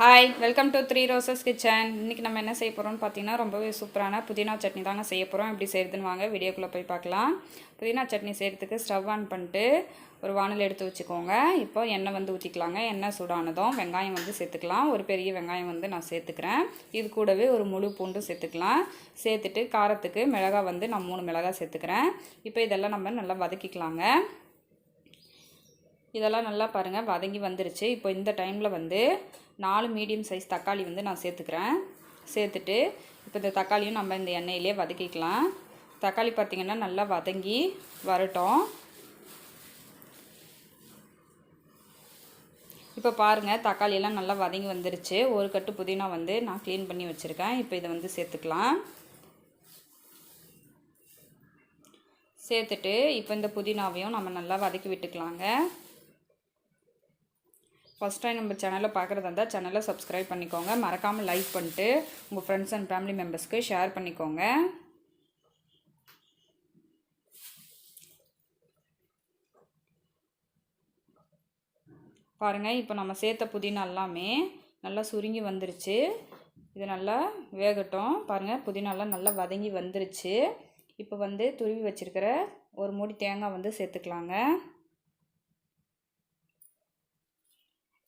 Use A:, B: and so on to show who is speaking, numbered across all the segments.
A: Hi welcome to three roses kitchen இன்றைக்கி நம்ம என்ன செய்ய போகிறோம்னு பார்த்தீங்கன்னா ரொம்பவே சூப்பரான புதினா சட்னி தாங்க செய்ய போகிறோம் எப்படி செய்யுதுன்னு வாங்க வீடியோக்குள்ளே போய் பார்க்கலாம். புதினா சட்னி செய்கிறதுக்கு ஸ்டவ் ஆன் பண்ணிட்டு ஒரு வானல் எடுத்து வச்சுக்கோங்க. இப்போ எண்ணெய் வந்து ஊற்றிக்கலாங்க எண்ணெய் சூடானதும் வெங்காயம் வந்து சேர்த்துக்கலாம். ஒரு பெரிய வெங்காயம் வந்து நான் சேர்த்துக்கிறேன். இது கூடவே ஒரு முழு பூண்டும் சேர்த்துக்கலாம். சேர்த்துட்டு காரத்துக்கு மிளகாய் வந்து நான் மூணு மிளகாய் சேர்த்துக்கிறேன். இப்போ இதெல்லாம் நம்ம நல்லா வதக்கிக்கலாங்க. இதெல்லாம் நல்லா பாருங்கள் வதங்கி வந்துருச்சு. இப்போ இந்த டைமில் வந்து நாலு மீடியம் சைஸ் தக்காளி வந்து நான் சேர்த்துக்கிறேன். சேர்த்துட்டு இப்போ இந்த தக்காளியும் நம்ம இந்த எண்ணெயிலே வதக்கிக்கலாம். தக்காளி பார்த்திங்கன்னா நல்லா வதங்கி வரட்டும். இப்போ பாருங்கள் தக்காளியெல்லாம் நல்லா வதங்கி வந்துருச்சு. ஒரு கட்டு புதினா வந்து நான் க்ளீன் பண்ணி வச்சுருக்கேன். இப்போ இதை வந்து சேர்த்துக்கலாம். சேர்த்துட்டு இப்போ இந்த புதினாவையும் நம்ம நல்லா வதக்கி விட்டுக்கலாங்க. ஃபஸ்ட் டைம் நம்ம சேனலை பார்க்குறதா இருந்தால் சேனலை சப்ஸ்கிரைப் பண்ணிக்கோங்க. மறக்காமல் லைக் பண்ணிட்டு உங்கள் ஃப்ரெண்ட்ஸ் அண்ட் ஃபேமிலி மெம்பர்ஸ்க்கு ஷேர் பண்ணிக்கோங்க. பாருங்கள் இப்போ நம்ம சேர்த்த புதினா எல்லாமே நல்லா சுருங்கி வந்துருச்சு. இது நல்லா வேகட்டும். பாருங்கள் புதினாலாம் நல்லா வதங்கி வந்துருச்சு. இப்போ வந்து துருவி வச்சுருக்கிற ஒரு மூடி தேங்காய் வந்து சேர்த்துக்கலாங்க.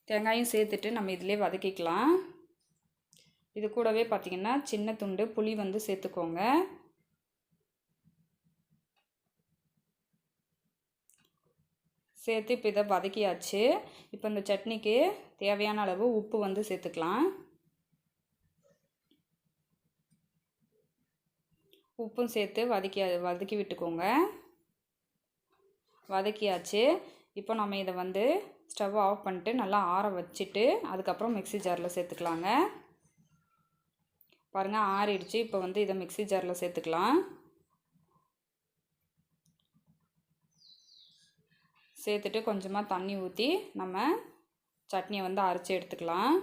A: தேங்காயும் சேர்த்துட்டு நம்ம இதிலே வதக்கிக்கலாம். இது கூடவே பார்த்திங்கன்னா சின்ன துண்டு புளி வந்து சேர்த்துக்கோங்க. சேர்த்து இப்போ இதை வதக்கியாச்சு. இப்போ இந்த சட்னிக்கு தேவையான அளவு உப்பு வந்து சேர்த்துக்கலாம். உப்பும் சேர்த்து வதக்கி வதக்கி விட்டுக்கோங்க. வதக்கியாச்சு. இப்போ நம்ம இதை வந்து ஸ்டவ் ஆஃப் பண்ணிட்டு நல்லா ஆற வச்சுட்டு அதுக்கப்புறம் மிக்சி ஜாரில் சேர்த்துக்கலாங்க. பாருங்கள் ஆறிடுச்சு. இப்போ வந்து இதை மிக்சி ஜாரில் சேர்த்துக்கலாம். சேர்த்துட்டு கொஞ்சமாக தண்ணி ஊற்றி நம்ம சட்னியை வந்து அரைச்சி எடுத்துக்கலாம்.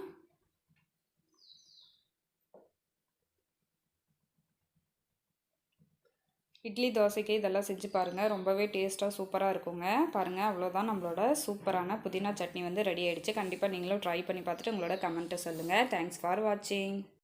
A: இட்லி தோசைக்கு இதெல்லாம் செஞ்சு பாருங்கள் ரொம்பவே டேஸ்ட்டாக சூப்பராக இருக்குங்க. பாருங்கள் அவ்வளோதான் நம்மளோட சூப்பரான புதினா சட்னி வந்து ரெடி ஆகிடுச்சு கண்டிப்பாக நீங்களும் ட்ரை பண்ணி பார்த்துட்டு உங்களோட கமெண்ட்டை சொல்லுங்கள் தேங்க்ஸ் ஃபார் வாட்சிங்